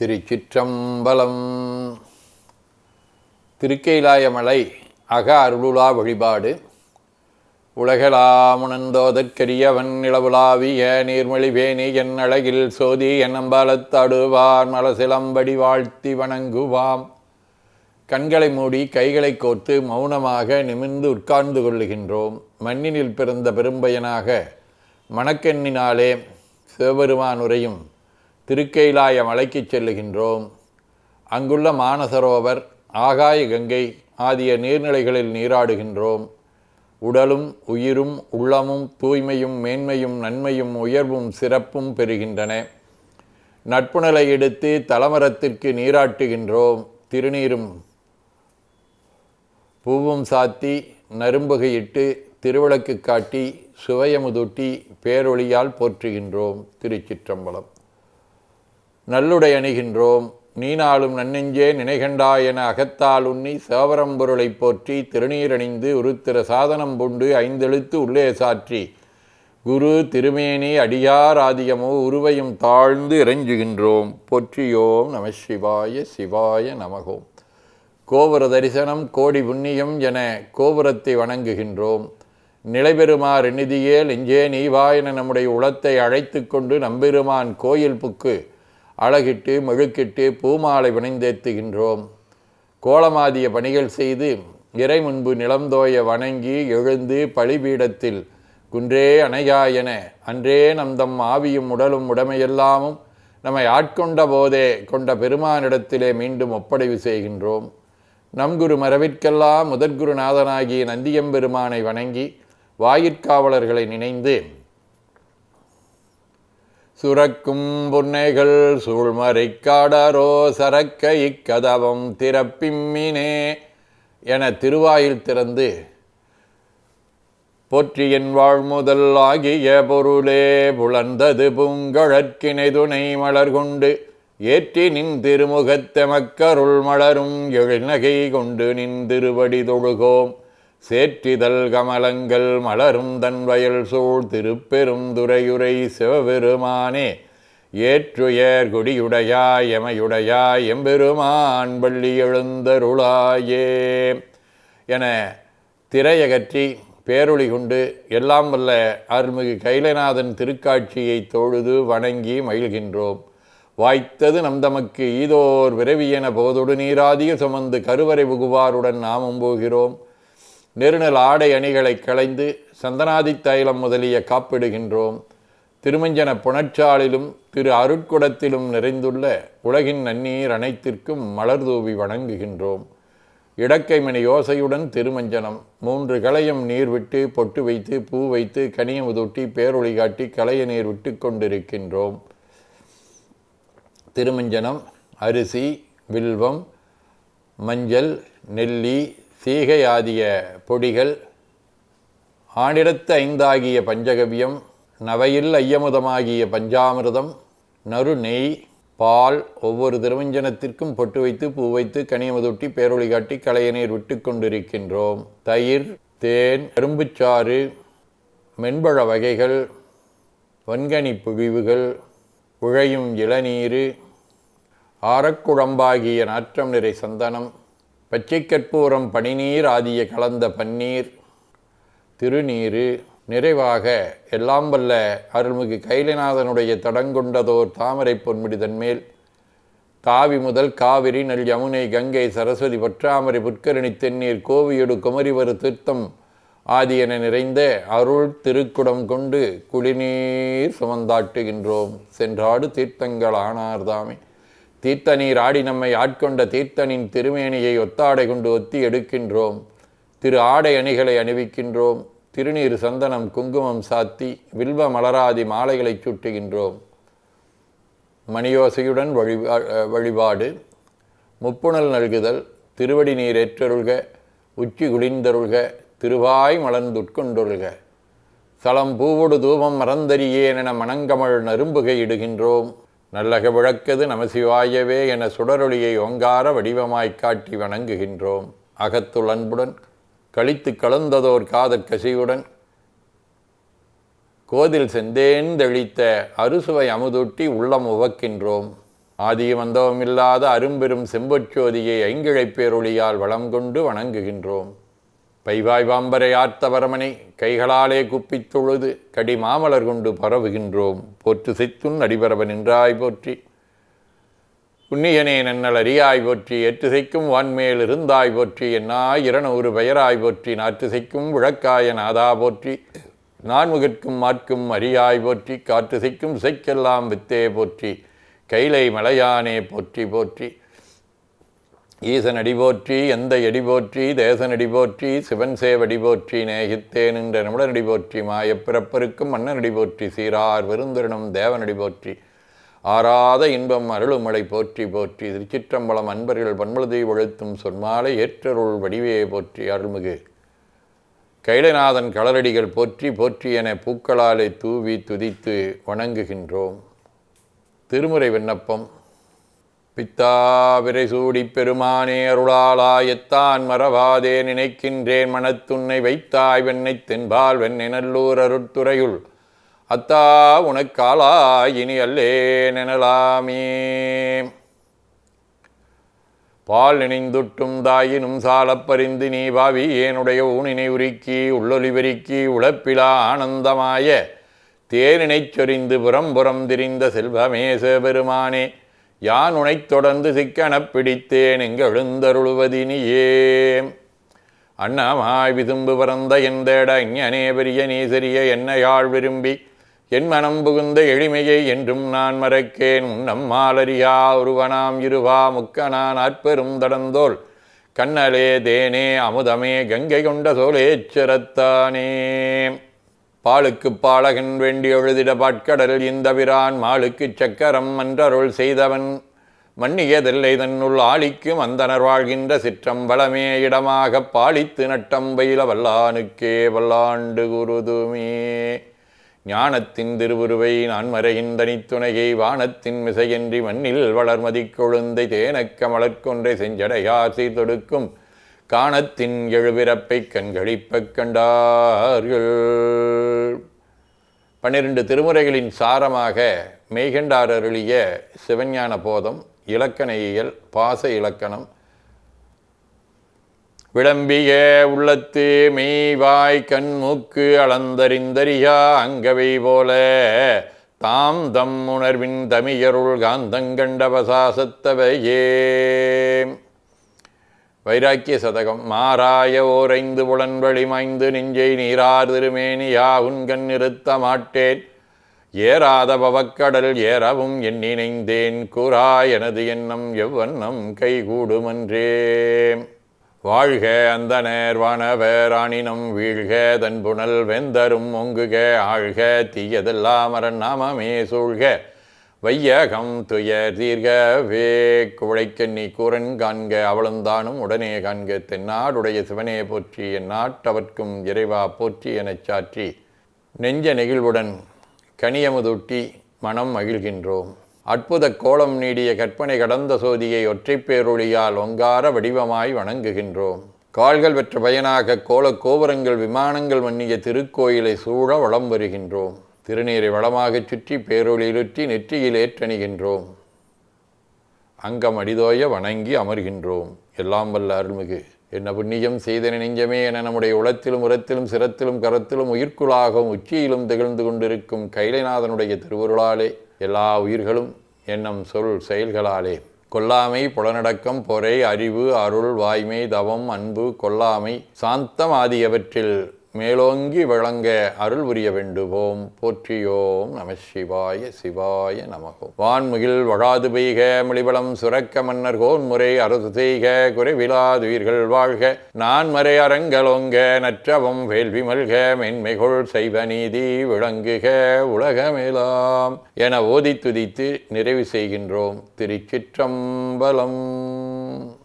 திருச்சிற்றம்பலம். திருக்கைலாயமலை அக அருளுலா வழிபாடு. உலகலாமுணந்தோதற்கரியவன் நிலவுலாவிய நீர்மொழி வேணி என் அழகில் சோதி என் அம்பலத்தடுவார் மலசிலம்படி வாழ்த்தி வணங்குவாம். கண்களை மூடி கைகளை கோர்த்து மௌனமாக நிமிர்ந்து உட்கார்ந்து கொள்ளுகின்றோம். மண்ணினில் பிறந்த பெரும்பயனாக மணக்கெண்ணினாலே சிவபெருமான் உரையும் திருக்கைலாய மலைக்குச் செல்லுகின்றோம். அங்குள்ள மானசரோவர் ஆகாய கங்கை ஆகிய நீர்நிலைகளில் நீராடுகின்றோம். உடலும் உயிரும் உள்ளமும் தூய்மையும் மேன்மையும் நன்மையும் உயர்வும் சிறப்பும் பெறுகின்றன. நட்புணலை எடுத்து தலமரத்திற்கு நீராட்டுகின்றோம். திருநீரும் பூவும் சாத்தி நரும்புகையிட்டு திருவிளக்கு காட்டி சுவையமுதூட்டி பேரொளியால் போற்றுகின்றோம். திருச்சிற்றம்பலம். நல்லுடை அணிகின்றோம். நீனாலும் நன்னெஞ்சே நினைகண்டா என அகத்தால் உண்ணி சேவரம்பொருளை போற்றி திருநீரணிந்து உருத்திர சாதனம் பூண்டு ஐந்தெழுத்து உள்ளே சாற்றி. குரு திருமேனி அடியார் ஆதியமோ உருவையும் தாழ்ந்து இறைஞ்சுகின்றோம். போற்றியோம் நம சிவாய சிவாய நமகோம் கோபுர தரிசனம் கோடி புண்ணியம் என கோபுரத்தை வணங்குகின்றோம். நிலைபெறுமாறு நிதியே நெஞ்சே நீவாயென நம்முடைய உளத்தை அழைத்து கொண்டு நம்பெருமான் கோயில் புக்கு அழகிட்டு மெழுக்கிட்டு பூமாலை வினைந்தேத்துகின்றோம். கோலமாதிய பணிகள் செய்து இறை முன்பு நிலந்தோய வணங்கி எழுந்து பழிபீடத்தில் குன்றே அணையா என அன்றே நம் தம் ஆவியும் உடலும் உடமையெல்லாமும் நம்மை ஆட்கொண்ட போதே கொண்ட பெருமானிடத்திலே மீண்டும் ஒப்படைவு செய்கின்றோம். நம் குரு மரபிற்கெல்லாம் முதற்குருநாதனாகிய நந்தியம்பெருமானை வணங்கி வாயிற்காவலர்களை நினைந்து சுரக்கும் புன்னைகள் சூழ்மறை காடரோ சரக்க இக்கதவம் திறப்பிம்மினே என திருவாயில் திறந்து போற்றி என் வாழ்முதல் ஆகிய பொருளே புலர்ந்தது பூங்கழற்கிணை துணை மலர் கொண்டு ஏற்றி நின் திருமுகத்தெமக்கருள் மலரும் எழில்நகை கொண்டு நின் திருவடி தொழுகோம். சேற்றிதழ் கமலங்கள் மலரும் தன் வயல் சூழ் திருப்பெரும் துறையுரை சிவபெருமானே. ஏற்றுயர் கொடியுடையாய் எமையுடையாய் எம்பெருமான் பள்ளி எழுந்தருளாயே. என திரையகற்றி பேரொளி கொண்டு எல்லாம் வல்ல அருள்மிகு கைலநாதன் திருக்காட்சியை தொழுது வணங்கி மகிழ்கின்றோம். வாய்த்தது நம் தமக்கு ஈதோர் விரவியென போதொடு நீராதிய சுமந்து கருவறை புகுவாருடன் நாமும் போகிறோம். நெருநல் ஆடை அணிகளை களைந்து சந்தனாதி தைலம் முதலிய காப்பிடுகின்றோம். திருமஞ்சன புணச்சாலிலும் திரு அருட்குடத்திலும் நிறைந்துள்ள உலகின் நன்னீர் அனைத்திற்கும் மலர் தூவி வணங்குகின்றோம். இடக்கைமணி யோசையுடன் திருமஞ்சனம் மூன்று களையும் நீர் விட்டு பொட்டு வைத்து பூ வைத்து கனியம் உதூட்டி பேரொளி காட்டி களைய நீர் விட்டு கொண்டிருக்கின்றோம். திருமஞ்சனம் அரிசி வில்வம் மஞ்சள் நெல்லி தீகை ஆதிய பொடிகள் ஆணிடத்து ஐந்தாகிய பஞ்சகவியம் நவையில் ஐயமுதமாகிய பஞ்சாமிர்தம் நறு நெய் பால் ஒவ்வொரு திருமஞ்சனத்திற்கும் பொட்டு வைத்து பூ வைத்து கனியமுதொட்டி பேரொளி காட்டி களையநீர் விட்டு கொண்டிருக்கின்றோம். தயிர் தேன் எறும்புச்சாறு மென்பழ வகைகள் வன்கனி புழிவுகள் உழையும் இளநீர் ஆரக்குழம்பாகிய நாற்றம் நிறை சந்தனம் பச்சை கற்பூரம் பனிநீர் ஆதிய கலந்த பன்னீர். திருநீரு நிறைவாக எல்லாம் வல்ல அருள்மிகு கைலநாதனுடைய தடங்கொண்டதோர் தாமரை பொன்முடிதன்மேல் தாவி முதல் காவிரி நெல் யமுனை கங்கை சரஸ்வதி பற்றாமரை புட்கரணி தென்னீர் கோவியொடு குமரிவரு தீர்த்தம் ஆதியன நிறைந்த அருள் திருக்குடம் கொண்டு குடிநீர் சுமந்தாட்டுகின்றோம். சென்றாடு தீர்த்தங்கள் ஆனார்தாமே. தீர்த்த நீர் ஆடி நம்மை ஆட்கொண்ட தீர்த்தனின் திருமேனியை ஒத்தாடை கொண்டு ஒத்தி எடுக்கின்றோம். திரு ஆடை அணிகளை அணிவிக்கின்றோம். திருநீர் சந்தனம் குங்குமம் சாத்தி வில்வ மலராதி மாலைகளை சுட்டுகின்றோம். மணியோசையுடன் வழிபா வழிபாடு. முப்புணல் நல்குதல். திருவடி நீர் ஏற்றருள்க. உச்சி குளிர்ந்தருள்க. திருவாய் மலர்ந்துட்கொண்டொருள்க. சலம் பூவோடு தூபம் மறந்தறியேன் என மணங்கமழ் நரும்புகை இடுகின்றோம். நல்லக விளக்கது நமசிவாயவே என சுடரொளியை ஓங்கார வடிவமாய்க் காட்டி வணங்குகின்றோம். அகத்துள் அன்புடன் கழித்து கலந்ததோர் காதற் கசிவுடன் கோதில் செந்தேந்தெழித்த அறுசுவை அமுதூட்டி உள்ளம் உவக்கின்றோம். ஆதியும் வந்தவமில்லாத அரும்பெரும் செம்பொச்சோதியை ஐங்கிழைப் பேரொளியால் வளம் கொண்டு வணங்குகின்றோம். பைவாய் பாம்பரை ஆர்த்தவரமனை கைகளாலே குப்பித் தொழுது கடி மாமலர் கொண்டு பரவுகின்றோம். போற்று சித்துன் அடிபரவ நின்றாய் போற்றி. உன்னியனே நன்னல் அறியாய் போற்றி. எட்டுசைக்கும் வான்மேல் இருந்தாய் போற்றி. என்னாய் இரணூறு பெயராய் போற்றி. நாற்றுசைக்கும் விளக்காய நாதா போற்றி. நான்முகற்கும் மாற்கும் அறியாய் போற்றி. காற்றுசைக்கும் இசைக்கெல்லாம் வித்தே போற்றி. கைலை மலையானே போற்றி போற்றி. ஈசன் அடிபோற்றி எந்த எடி போற்றி தேசனடி போற்றி சிவன் சேவடி போற்றி நேகித்தே நின்ற நிமிடனடி போற்றி மாயப்பிறப்பருக்கும் மன்னனடி போற்றி சீரார் விருந்திரனும் தேவனடி போற்றி ஆறாத இன்பம் அருளுமலை போற்றி போற்றி திருச்சிற்றம்பலம் அன்பர்கள் பண்புழுதி ஒழுத்தும் சொன்மாலை ஏற்றருள் வடிவே போற்றி அருள்மிகு. கைலநாதன் களரடிகள் போற்றி போற்றி என பூக்களாலே தூவி துதித்து வணங்குகின்றோம். திருமுறை விண்ணப்பம். பித்தாவிரை சூடிப் பெருமானே அருளாலா எத்தான் மறவாதே நினைக்கின்றேன். மனத்துன்னை வைத்தாய் வெண்ணை தென்பால் வெண்ணை நல்லூர் அருட்துறையுள். அத்தா உனக்காலா இனி அல்லே நெனலாமே. பால் நினைந்துட்டும் தாயினும் சாலப்பறிந்து நீ பாவி. ஏனுடைய ஊனினை உருக்கி உள்ளொலி வெறுக்கி உழப்பிலா ஆனந்தமாய. தேனினைச் சொரிந்து புறம்புறம் திரிந்த செல்வமே சிவபெருமானே யான் உனைத் தொடர்ந்து சிக்கனப் பிடித்தேன் எங்கெழுந்தருளுவதினியே அண்ணமாய் விதும்பு பறந்த என் தேட இஞனே பெரிய நீசரிய என்னையாள் விரும்பி என் மனம் புகுந்த எளிமையை என்றும் நான் மறக்கேன். உன்னம் மாலரியா ஒருவனாம் இருவா முக்கனான் அற்பெரும் தடந்தோல் கண்ணலே தேனே அமுதமே கங்கை கொண்ட சோலேச்சரத்தானே பாலுக்கு பாலகன் வேண்டி எழுதிட பாட்கடல் இந்தவிரான் மாலுக்கு சக்கரம் மன்றருள் செய்தவன். மன்னியதில்லை தன்னுள் ஆளிக்கும் அந்தனர் வாழ்கின்ற சிற்றம்பலமே இடமாக பாலித்து நட்டம் பயில வல்லானுக்கே வல்லாண்டு குருதுமே. ஞானத்தின் திருவுருவை நான் மறையின் தனித்துணையை வானத்தின் மிசையன்றி மண்ணில் வளர்மதி கொழுந்தை தேனக்க மலர்கொன்றை செஞ்சடையார் சீர்தொடுக்கும். காணத்தின் எழுபிறப்பை கண்களிப்பக் கண்டார்கள். பன்னிரண்டு திருமுறைகளின் சாரமாக மெய்கண்டார் அருளிய சிவஞான போதம் இலக்கணியல் பாச இலக்கணம். விளம்பிய உள்ளத்து மெய்வாய் கண் மூக்கு அளந்தறிந்தறியா அங்கவை போல தாம் தம் உணர்வின் தமியருள் காந்தங்கண்டவசாசத்தவையே வைராக்கிய சதகம் மாறாய ஓரைந்து புலன்வழி மாய்ந்து நெஞ்சை நீரார் திருமேனியா உன்கண் நிறுத்த மாட்டேன். ஏறாத பவக்கடல் ஏறவும் எண்ணினைந்தேன் கூறா எனது எண்ணம் எவ்வண்ணம் கைகூடுமன்றே. வாழ்க அந்த நேர்வானவர் ஆணினம் வீழ்க தன் புனல் வெந்தரும் ஒங்குக ஆழ்க தீயதெல்லாம் அரண் நாமமே சூழ்க. வையகம் துயர் தீர்கவே நீ கூரன் காண்க அவளுந்தானும் உடனே காண்க தென்னாடுடைய சிவனே போற்றி என் நாட்டவர்க்கும் இறைவா போற்றி எனச் சாற்றி. நெஞ்ச நெகிழ்வுடன் கனியமுதூட்டி மனம் மகிழ்கின்றோம். அற்புத கோலம் நீடிய கற்பனை கடந்த சோதியை ஒற்றைப் பேரொழியால் ஒங்கார வடிவமாய் வணங்குகின்றோம். கால்கள் பெற்ற பயனாக கோலக் கோபுரங்கள் விமானங்கள் மன்னிய திருக்கோயிலை சூழ வளம் வருகின்றோம். திருநீரை வளமாகச் சுற்றி பேரொளியிலுற்றி நெற்றியில் ஏற்றணிகின்றோம். அங்கம் அடிதோய வணங்கி அமர்கின்றோம். எல்லாம் வல்ல அருள்மிகு. என்ன புண்ணியம் செய்தன நெஞ்சமே என நம்முடைய உளத்திலும் உரத்திலும் சிரத்திலும் கரத்திலும் உயிர்க்குளாகவும் உச்சியிலும் திகழ்ந்து கொண்டிருக்கும் கைலைநாதனுடைய திருவருளாலே எல்லா உயிர்களும் எண்ணம் சொல் செயல்களாலே. கொல்லாமை புலனடக்கம் பொறை அறிவு அருள் வாய்மை தவம் அன்பு கொல்லாமை சாந்தம் ஆகியவற்றில் மேலோங்கி விளங்க அருள் புரிய வேண்டுவோம். போற்றியோம் நம சிவாய சிவாய நமகோம் வான்முகில் வழாது பெய்க மொழிபலம் சுரக்க மன்னர் கோன்முறை அரசு செய்க குறைவிலாதுயிர்கள் வாழ்க. நான் மறை அரங்கலோங்க நற்றவம் வேள்வி மல்க மென்மைகொள் செய்வ நீதி விளங்குக உலகமேலாம். என ஓதி துதித்து நிறைவு செய்கின்றோம் திருச்சிற்றம்பலம்.